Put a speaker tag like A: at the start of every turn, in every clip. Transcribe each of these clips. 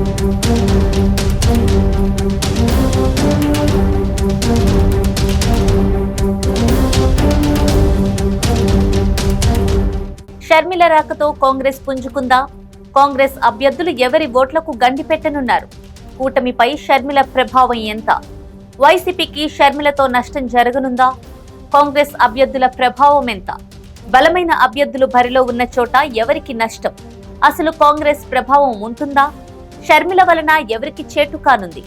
A: షర్మిల రాకతో కాంగ్రెస్ పుంజుకుందా? కాంగ్రెస్ అభ్యర్థులు ఎవరి ఓట్లకు గండి పెట్టనున్నారు? కూటమిపై షర్మిల ప్రభావం ఎంత? వైసీపీకి షర్మిలతో నష్టం జరగనుందా? కాంగ్రెస్ అభ్యర్థుల ప్రభావం ఎంత? బలమైన అభ్యర్థులు బరిలో ఉన్న చోట ఎవరికి నష్టం? అసలు కాంగ్రెస్ ప్రభావం ఉంటుందా? షర్మిల వలన ఎవరికి చేటు కానుంది?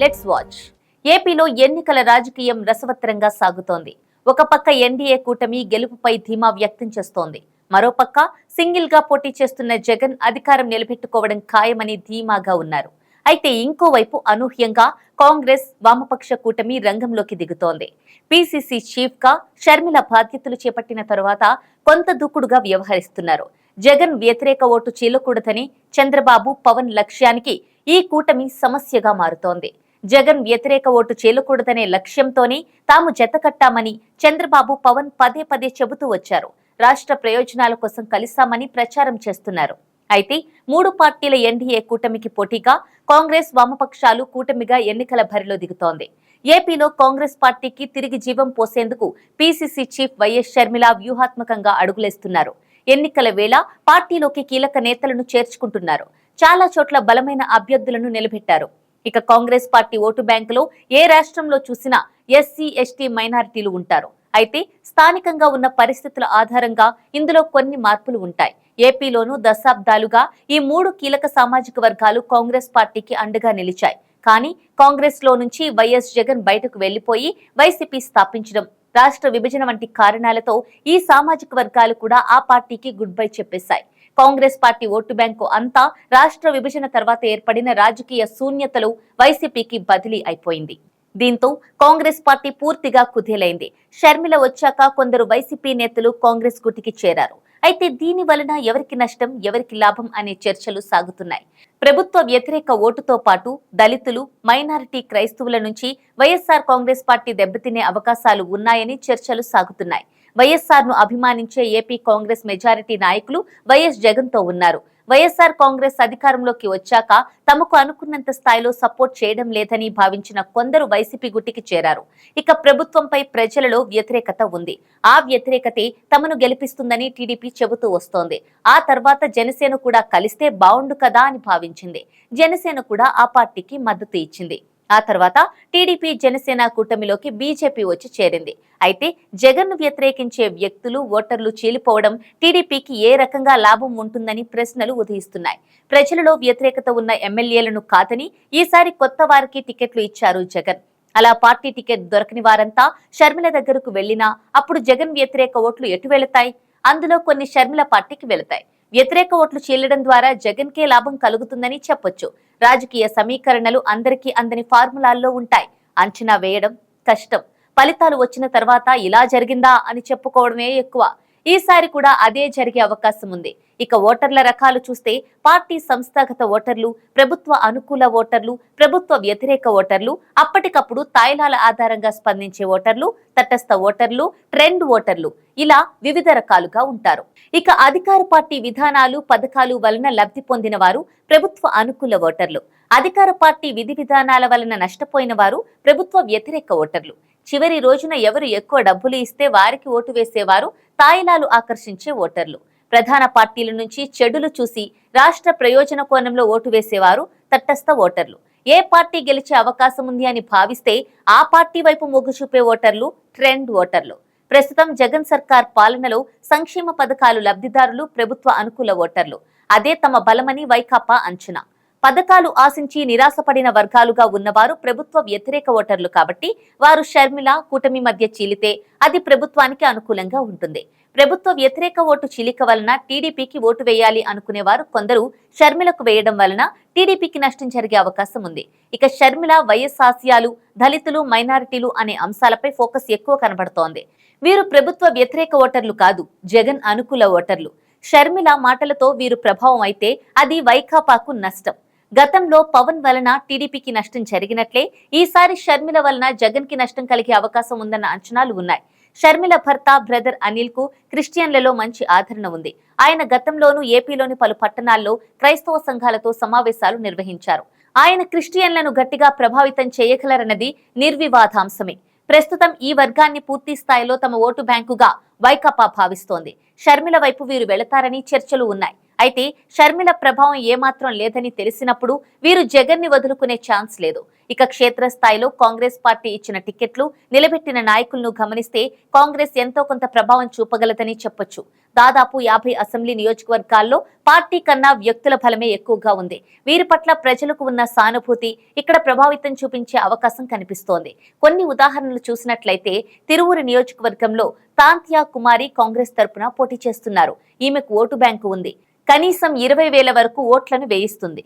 A: లెట్స్ వాచ్ ఏపీలో ఎన్నికల రాజకీయం రసవత్తరంగా సాగుతోంది. ఒక పక్క ఎన్డీఏ కూటమి గెలుపుపై ధీమా వ్యక్తం చేస్తోంది. మరోపక్క సింగిల్గా పోటీ చేస్తున్న జగన్ అధికారం నిలబెట్టుకోవడం ఖాయమని ధీమాగా ఉన్నారు. అయితే ఇంకోవైపు అనూహ్యంగా కాంగ్రెస్ వామపక్ష కూటమి రంగంలోకి దిగుతోంది. పీసీసీ చీఫ్గా షర్మిల బాధ్యతలు చేపట్టిన తరువాత కొంత దూకుడుగా వ్యవహరిస్తున్నారు. జగన్ వ్యతిరేక ఓటు చీలకూడదని చంద్రబాబు పవన్ లక్ష్యానికి ఈ కూటమి సమస్యగా మారుతోంది. జగన్ వ్యతిరేక ఓటు చీలకూడదనే లక్ష్యంతోనే తాము జతకట్టామని చంద్రబాబు పవన్ పదే పదే చెబుతూ వచ్చారు. రాష్ట్ర ప్రయోజనాల కోసం కలిశామని ప్రచారం చేస్తున్నారు. అయితే మూడు పార్టీల ఎన్డీఏ కూటమికి పోటీగా కాంగ్రెస్ వామపక్షాలు కూటమిగా ఎన్నికల బరిలో దిగుతోంది. ఏపీలో కాంగ్రెస్ పార్టీకి తిరిగి జీవం పోసేందుకు పీసీసీ చీఫ్ వైఎస్ షర్మిల వ్యూహాత్మకంగా అడుగులేస్తున్నారు. ఎన్నికల వేళ పార్టీలోకి కీలక నేతలను చేర్చుకుంటున్నారు. చాలా చోట్ల బలమైన అభ్యర్థులను నిలబెట్టారు. ఇక కాంగ్రెస్ పార్టీ ఓటు బ్యాంకులో ఏ రాష్ట్రంలో చూసినా ఎస్సీ ఎస్టీ మైనారిటీలు ఉంటారు. అయితే స్థానికంగా ఉన్న పరిస్థితుల ఆధారంగా ఇందులో కొన్ని మార్పులు ఉంటాయి. ఏపీలోనూ దశాబ్దాలుగా ఈ మూడు కీలక సామాజిక వర్గాలు కాంగ్రెస్ పార్టీకి అండగా నిలిచాయి. కానీ కాంగ్రెస్లో నుంచి వైఎస్ జగన్ బయటకు వెళ్ళిపోయి వైసీపీ స్థాపించడం రాష్ట్ర విభజన వంటి కారణాలతో ఈ సామాజిక వర్గాలు కూడా ఆ పార్టీకి గుడ్ బై చెప్పేశాయి. కాంగ్రెస్ పార్టీ ఓటు బ్యాంకు అంతా రాష్ట్ర విభజన తర్వాత ఏర్పడిన రాజకీయ శూన్యతలు వైసీపీకి బదిలీ అయిపోయింది. దీంతో కాంగ్రెస్ పార్టీ పూర్తిగా కుదేలైంది. షర్మిల వచ్చాక కొందరు వైసీపీ నేతలు కాంగ్రెస్ గుటికి చేరారు. అయితే దీని వలన ఎవరికి నష్టం ఎవరికి లాభం అనే చర్చలు సాగుతున్నాయి. ప్రభుత్వ వ్యతిరేక ఓటుతో పాటు దళితులు మైనారిటీ క్రైస్తవుల నుంచి వైఎస్ఆర్ కాంగ్రెస్ పార్టీ దెబ్బతినే అవకాశాలు ఉన్నాయని చర్చలు సాగుతున్నాయి. వైఎస్ఆర్ను అభిమానించే ఏపీ కాంగ్రెస్ మెజారిటీ నాయకులు వైఎస్ జగన్తో ఉన్నారు. వైఎస్ఆర్ కాంగ్రెస్ అధికారంలోకి వచ్చాక తమకు అనుకున్నంత స్థాయిలో సపోర్ట్ చేయడం లేదని భావించిన కొందరు వైసీపీ గుట్టికి చేరారు. ఇక ప్రభుత్వంపై ప్రజలలో వ్యతిరేకత ఉంది. ఆ వ్యతిరేకతే తమను గెలిపిస్తుందని టీడీపీ చెబుతూ వస్తోంది. ఆ తర్వాత జనసేన కూడా కలిస్తే బావుండు కదా అని భావించింది. జనసేన కూడా ఆ పార్టీకి మద్దతు ఇచ్చింది. ఆ తర్వాత టీడీపీ జనసేన కూటమిలోకి బీజేపీ వచ్చి చేరింది. అయితే జగన్ వ్యతిరేకించే వ్యక్తులు ఓటర్లు చీలిపోవడం టీడీపీకి ఏ రకంగా లాభం ఉంటుందని ప్రశ్నలు ఉదయిస్తున్నాయి. ప్రజలలో వ్యతిరేకత ఉన్న ఎమ్మెల్యేలను కాదని ఈసారి కొత్త వారికి టికెట్లు ఇచ్చారు జగన్. అలా పార్టీ టికెట్ దొరకని వారంతా షర్మిల దగ్గరకు వెళ్ళినా అప్పుడు జగన్ వ్యతిరేక ఓట్లు ఎటు వెళతాయి? అందులో కొన్ని షర్మిల పార్టీకి వెళతాయి. వ్యతిరేక ఓట్లు చీలడం ద్వారా జగన్ కే లాభం కలుగుతుందని చెప్పొచ్చు. రాజకీయ సమీకరణలు అందరికీ అందని ఫార్ములాల్లో ఉంటాయి. అంచనా వేయడం కష్టం. ఫలితాలు వచ్చిన తర్వాత ఇలా జరిగిందా అని చెప్పుకోవడమే ఎక్కువ. ఈసారి కూడా అదే జరిగే అవకాశం ఉంది. ఇక ఓటర్ల రకాలు చూస్తే పార్టీ సంస్థాగత ఓటర్లు ప్రభుత్వ అనుకూల ఓటర్లు ప్రభుత్వ వ్యతిరేక ఓటర్లు అప్పటికప్పుడు తాయిలాల ఆధారంగా స్పందించే ఓటర్లు తటస్థ ఓటర్లు ట్రెండ్ ఓటర్లు ఇలా వివిధ రకాలుగా ఉంటారు. ఇక అధికార పార్టీ విధానాలు పథకాలు వలన లబ్ధి పొందిన వారు ప్రభుత్వ అనుకూల ఓటర్లు. అధికార పార్టీ విధి విధానాల వలన నష్టపోయిన వారు ప్రభుత్వ వ్యతిరేక ఓటర్లు. చివరి రోజున ఎవరు ఎక్కువ డబ్బులు ఇస్తే వారికి ఓటు వేసేవారు? తాయిలాలు ఆకర్షించే ఓటర్లు. ప్రధాన పార్టీల నుంచి చెడులు చూసి రాష్ట్ర ప్రయోజన కోణంలో ఓటు వేసేవారు తటస్థ ఓటర్లు. ఏ పార్టీ గెలిచే అవకాశం ఉంది అని భావిస్తే ఆ పార్టీ వైపు మొగ్గు చూపే ఓటర్లు ట్రెండ్ ఓటర్లు. ప్రస్తుతం జగన్ సర్కార్ పాలనలో సంక్షేమ పథకాలు లబ్ధిదారులు ప్రభుత్వ అనుకూల ఓటర్లు. అదే తమ బలమని వైకాపా అంచనా. పథకాలు ఆశించి నిరాశపడిన వర్గాలుగా ఉన్నవారు ప్రభుత్వ వ్యతిరేక ఓటర్లు కాబట్టి వారు షర్మిల కూటమి మధ్య చీలితే అది ప్రభుత్వానికి అనుకూలంగా ఉంటుంది. ప్రభుత్వ వ్యతిరేక ఓటు చీలిక వలన టీడీపీకి ఓటు వేయాలి అనుకునేవారు కొందరు షర్మిలకు వేయడం వలన టీడీపీకి నష్టం జరిగే అవకాశం ఉంది. ఇక షర్మిల వైఎస్ ఆసియాలు దళితులు మైనారిటీలు అనే అంశాలపై ఫోకస్ ఎక్కువ కనబడుతోంది. వీరు ప్రభుత్వ వ్యతిరేక ఓటర్లు కాదు జగన్ అనుకూల ఓటర్లు. షర్మిల మాటలతో వీరు ప్రభావం అయితే అది వైకాపాకు నష్టం. గతంలో పవన్ వలన టీడీపీకి నష్టం జరిగినట్లే ఈసారి షర్మిల వలన జగన్కి నష్టం కలిగే అవకాశం ఉందన్న అంచనాలు ఉన్నాయి. షర్మిల భర్త బ్రదర్ అనిల్కు క్రిస్టియన్లలో మంచి ఆదరణ ఉంది. ఆయన గతంలోనూ ఏపీలోని పలు పట్టణాల్లో క్రైస్తవ సంఘాలతో సమావేశాలు నిర్వహించారు. ఆయన క్రిస్టియన్లను గట్టిగా ప్రభావితం చేయగలరన్నది నిర్వివాదాంశమే. ప్రస్తుతం ఈ వర్గాన్ని పూర్తి స్థాయిలో తమ ఓటు బ్యాంకుగా వైకాపా భావిస్తోంది. షర్మిల వైపు వీరు వెళతారని చర్చలు ఉన్నాయి. అయితే షర్మిల ప్రభావం ఏమాత్రం లేదని తెలిసినప్పుడు వీరు జగన్ని వదులుకునే ఛాన్స్ లేదు. ఇక క్షేత్రస్థాయిలో కాంగ్రెస్ పార్టీ ఇచ్చిన టికెట్లు నిలబెట్టిన నాయకులను గమనిస్తే కాంగ్రెస్ ఎంతో కొంత ప్రభావం చూపగలదని చెప్పొచ్చు. దాదాపు యాభై అసెంబ్లీ నియోజకవర్గాల్లో పార్టీ కన్నా వ్యక్తుల ఫలమే ఎక్కువగా ఉంది. వీరి పట్ల ప్రజలకు ఉన్న సానుభూతి ఇక్కడ ప్రభావితం చూపించే అవకాశం కనిపిస్తోంది. కొన్ని ఉదాహరణలు చూసినట్లయితే తిరువురు నియోజకవర్గంలో తాంత్యా కుమారి కాంగ్రెస్ తరపున పోటీ చేస్తున్నారు. ఈమెకు ఓటు బ్యాంకు ఉంది. కనీసం ఇరవై వేల వరకు ఓట్లను వేయిస్తుంది.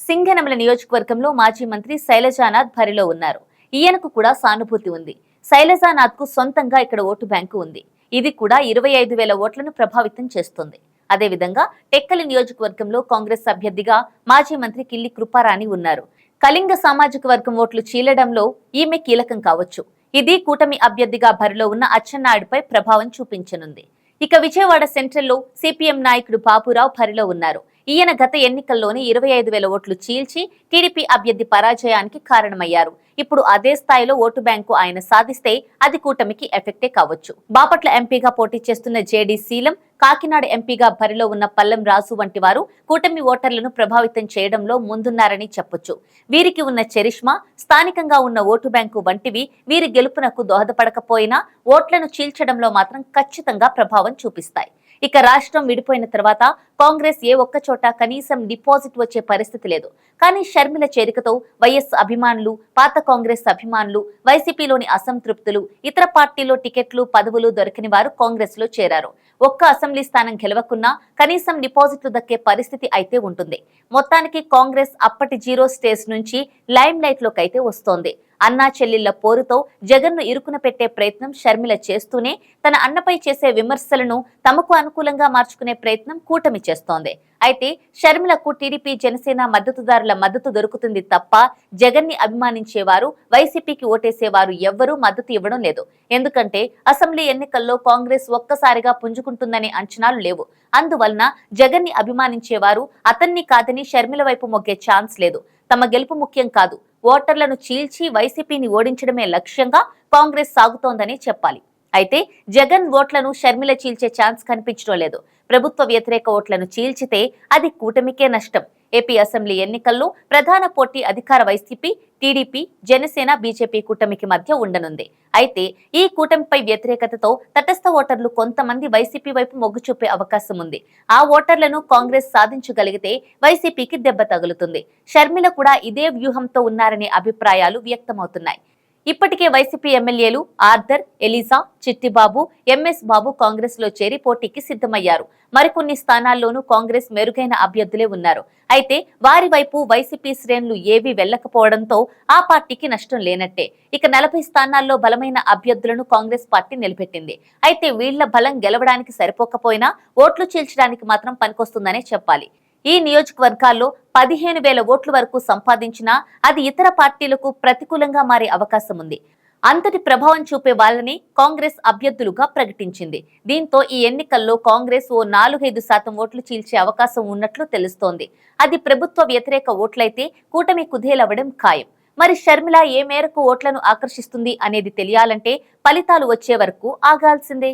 A: సింగనమల నియోజకవర్గంలో మాజీ మంత్రి శైలజానాథ్ బరిలో ఉన్నారు. ఈయనకు కూడా సానుభూతి ఉంది. శైలజానాథ్కు సొంతంగా ఇక్కడ ఓటు బ్యాంకు ఉంది. ఇది కూడా ఇరవై ఐదు వేల ఓట్లను ప్రభావితం చేస్తుంది. అదేవిధంగా టెక్కలి నియోజకవర్గంలో కాంగ్రెస్ అభ్యర్థిగా మాజీ మంత్రి కిల్లి కృపారాణి ఉన్నారు. కళింగ సామాజిక వర్గం ఓట్లు చీలడంలో ఈమె కీలకం కావచ్చు. ఇది కూటమి అభ్యర్థిగా బరిలో ఉన్న అచ్చెన్నాయుడుపై ప్రభావం చూపించనుంది. ఇక విజయవాడ సెంట్రల్లో సిపిఎం నాయకుడు బాపురావు బరిలో ఉన్నారు. ఈయన గత ఎన్నికల్లోనే ఇరవై ఐదు వేల ఓట్లు చీల్చి టీడీపీ అభ్యర్థి పరాజయానికి కారణమయ్యారు. ఇప్పుడు అదే స్థాయిలో ఓటు బ్యాంకు ఆయన సాధిస్తే అది కూటమికి ఎఫెక్టే కావచ్చు. బాపట్ల ఎంపీగా పోటీ చేస్తున్న జేడీ శీలం కాకినాడ ఎంపీగా బరిలో ఉన్న పల్లెం రాజు వంటి వారు కూటమి ఓటర్లను ప్రభావితం చేయడంలో ముందున్నారని చెప్పొచ్చు. వీరికి ఉన్న చరిష్మా స్థానికంగా ఉన్న ఓటు బ్యాంకు వంటివి వీరి గెలుపునకు దోహదపడకపోయినా ఓట్లను చీల్చడంలో మాత్రం ఖచ్చితంగా ప్రభావం చూపిస్తాయి. ఇక రాష్ట్రం విడిపోయిన తర్వాత కాంగ్రెస్ ఏ ఒక్క చోట కనీసం డిపాజిట్ వచ్చే పరిస్థితి లేదు. కానీ షర్మిల చేరికతో వైఎస్ అభిమానులు పాత కాంగ్రెస్ అభిమానులు వైసీపీలోని అసంతృప్తులు ఇతర పార్టీలో టికెట్లు పదవులు దొరికిన వారు కాంగ్రెస్లో చేరారు. ఒక్క అసెంబ్లీ స్థానం గెలవకున్నా కనీసం డిపాజిట్లు దక్కే పరిస్థితి అయితే ఉంటుంది. మొత్తానికి కాంగ్రెస్ అప్పటి జీరో స్టేజ్ నుంచి లైమ్ లైట్ లోకైతే అయితే వస్తోంది. అన్నా చెల్లిళ్ళ పోరుతో జగన్ను ఇరుకున పెట్టే ప్రయత్నం షర్మిల చేస్తూనే తన అన్నపై చేసే విమర్శలను తమకు అనుకూలంగా మార్చుకునే ప్రయత్నం కూటమి చేస్తోంది. అయితే షర్మిలకు టీడీపీ జనసేన మద్దతుదారుల మద్దతు దొరుకుతుంది తప్ప జగన్ని అభిమానించేవారు వైసీపీకి ఓటేసేవారు ఎవ్వరూ మద్దతు ఇవ్వడం లేదు. ఎందుకంటే అసెంబ్లీ ఎన్నికల్లో కాంగ్రెస్ ఒక్కసారిగా పుంజుకుంటుందనే అంచనాలు లేవు. అందువలన జగన్ని అభిమానించేవారు అతన్ని కాదని షర్మిల వైపు మొగ్గే ఛాన్స్ లేదు. తమ గెలుపు ముఖ్యం కాదు. ఓటర్లను చీల్చి వైసీపీని ఓడించడమే లక్ష్యంగా కాంగ్రెస్ సాగుతోందని చెప్పాలి. అయితే జగన్ ఓట్లను షర్మిల చీల్చే ఛాన్స్ కనిపించడం లేదు. ప్రభుత్వ వ్యతిరేక ఓట్లను చీల్చితే అది కూటమికే నష్టం. ఏపీ అసెంబ్లీ ఎన్నికల్లో ప్రధాన పోటీ అధికార వైసీపీ టీడీపీ జనసేన బీజేపీ కూటమికి మధ్య ఉండనుంది. అయితే ఈ కూటమిపై వ్యతిరేకతతో తటస్థ ఓటర్లు కొంతమంది వైసీపీ వైపు మొగ్గు చూపే అవకాశం ఉంది. ఆ ఓటర్లను కాంగ్రెస్ సాధించగలిగితే వైసీపీకి దెబ్బ తగులుతుంది. షర్మిల కూడా ఇదే వ్యూహంతో ఉన్నారనే అభిప్రాయాలు వ్యక్తమవుతున్నాయి. ఇప్పటికే వైసీపీ ఎమ్మెల్యేలు Arthur Eliza Chittibabu MS Babu కాంగ్రెస్లో చేరి పోటీకి సిద్ధమయ్యారు. మరికొన్ని స్థానాల్లోనూ కాంగ్రెస్ మెరుగైన అభ్యర్థులే ఉన్నారు. అయితే వారి వైపు వైసీపీ శ్రేణులు ఏవీ వెళ్ళకపోవడంతో ఆ పార్టీకి నష్టం లేనట్టే. ఇక నలభై స్థానాల్లో బలమైన అభ్యర్థులను కాంగ్రెస్ పార్టీ నిలబెట్టింది. అయితే వీళ్ళ బలం గెలవడానికి సరిపోకపోయినా ఓట్లు చీల్చడానికి మాత్రం పనికొస్తుందనే చెప్పాలి. ఈ నియోజకవర్గాల్లో పదిహేను వేల ఓట్ల వరకు సంపాదించినా అది ఇతర పార్టీలకు ప్రతికూలంగా మారే అవకాశం ఉంది. అంతటి ప్రభావం చూపే వాళ్ళని కాంగ్రెస్ అభ్యర్థులుగా ప్రకటించింది. దీంతో ఈ ఎన్నికల్లో కాంగ్రెస్ ఓ నాలుగైదు శాతం ఓట్లు చీల్చే అవకాశం ఉన్నట్లు తెలుస్తోంది. అది ప్రభుత్వ వ్యతిరేక ఓట్లయితే కూటమి కుదేలవ్వడం ఖాయం. మరి షర్మిల ఏ మేరకు ఓట్లను ఆకర్షిస్తుంది అనేది తెలియాలంటే ఫలితాలు వచ్చే వరకు ఆగాల్సిందే.